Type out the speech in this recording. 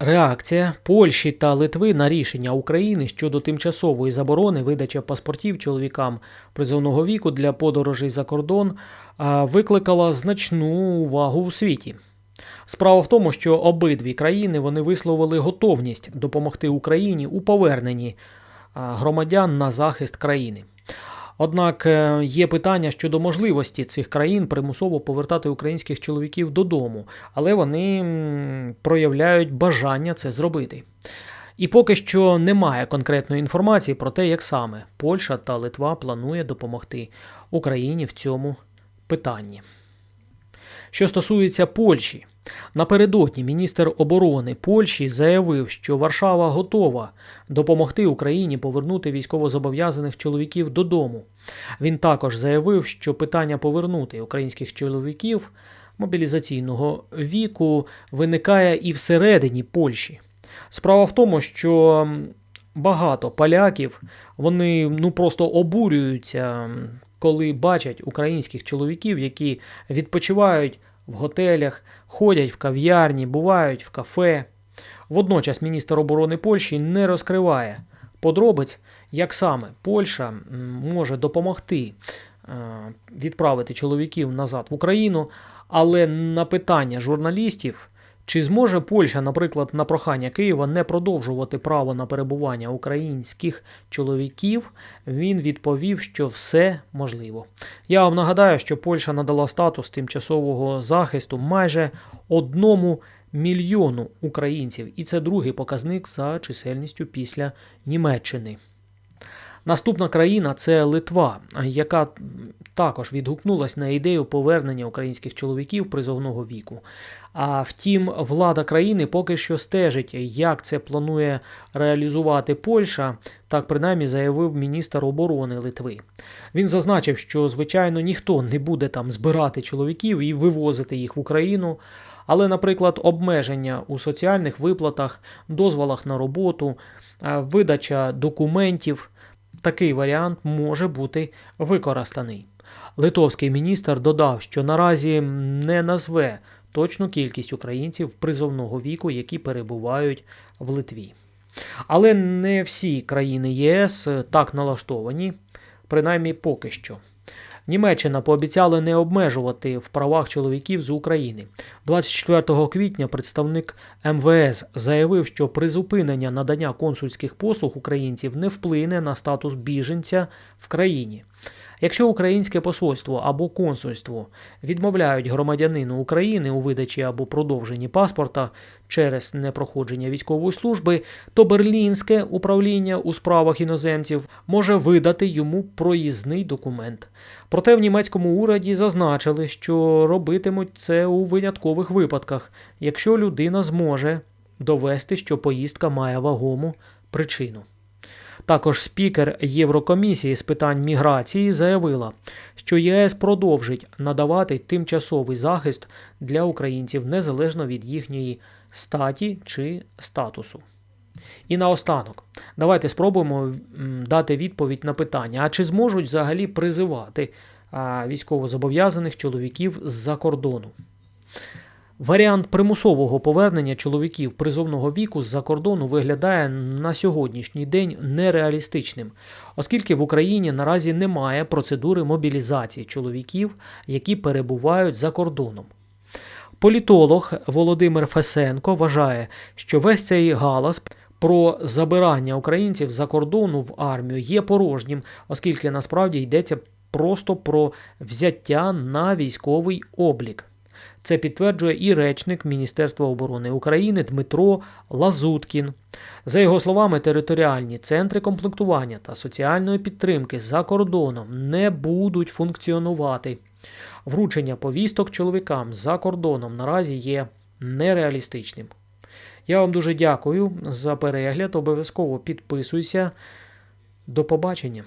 Реакція Польщі та Литви на рішення України щодо тимчасової заборони видачі паспортів чоловікам призовного віку для подорожей за кордон викликала значну увагу у світі. Справа в тому, що обидві країни вони висловили готовність допомогти Україні у поверненні громадян на захист країни. Однак е, є питання щодо можливості цих країн примусово повертати українських чоловіків додому, але вони проявляють бажання це зробити. І поки що немає конкретної інформації про те, як саме Польща та Литва планує допомогти Україні в цьому питанні. Що стосується Польщі, напередодні міністр оборони Польщі заявив, що Варшава готова допомогти Україні повернути військовозобов'язаних чоловіків додому. Він також заявив, що питання повернути українських чоловіків мобілізаційного віку виникає і всередині Польщі. Справа в тому, що багато поляків вони ну просто обурюються, коли бачать українських чоловіків, які відпочивають в готелях, ходять в кав'ярні, бувають в кафе. Водночас міністр оборони Польщі не розкриває подробиць, як саме Польща може допомогти е, відправити чоловіків назад в Україну, але на питання журналістів, чи зможе Польща, наприклад, на прохання Києва не продовжувати право на перебування українських чоловіків, він відповів, що все можливо. Я вам нагадаю, що Польща надала статус тимчасового захисту майже одному мільйону українців, і це другий показник за чисельністю після Німеччини. Наступна країна це Литва, яка також відгукнулась на ідею повернення українських чоловіків призовного віку. А втім, влада країни поки що стежить, як це планує реалізувати Польща, так принаймні заявив міністр оборони Литви. Він зазначив, що звичайно ніхто не буде там збирати чоловіків і вивозити їх в Україну. Але, наприклад, обмеження у соціальних виплатах, дозволах на роботу, видача документів, такий варіант може бути використаний. Литовський міністр додав, що наразі не назве точну кількість українців призовного віку, які перебувають в Литві. Але не всі країни ЄС так налаштовані, принаймні поки що. Німеччина пообіцяла не обмежувати в правах чоловіків з України. 24 квітня представник МВС заявив, що призупинення надання консульських послуг українців не вплине на статус біженця в країні. Якщо українське посольство або консульство відмовляють громадянину України у видачі або продовженні паспорта через непроходження військової служби, то берлінське управління у справах іноземців може видати йому проїзний документ. Проте в німецькому уряді зазначили, що робитимуть це у виняткових випадках, якщо людина зможе довести, що поїздка має вагому причину. Також спікер Єврокомісії з питань міграції заявила, що ЄС продовжить надавати тимчасовий захист для українців незалежно від їхньої статі чи статусу. І наостанок, давайте спробуємо дати відповідь на питання: а чи зможуть взагалі призивати військовозобов'язаних чоловіків з-за кордону? Варіант примусового повернення чоловіків призовного віку з-за кордону виглядає на сьогоднішній день нереалістичним, оскільки в Україні наразі немає процедури мобілізації чоловіків, які перебувають за кордоном. Політолог Володимир Фесенко вважає, що весь цей галас про забирання українців за кордону в армію є порожнім, оскільки насправді йдеться просто про взяття на військовий облік. Це підтверджує і речник Міністерства оборони України Дмитро Лазуткін. За його словами, територіальні центри комплектування та соціальної підтримки за кордоном не будуть функціонувати. Вручення повісток чоловікам за кордоном наразі є нереалістичним. Я вам дуже дякую за перегляд. Обов'язково підписуйся. До побачення.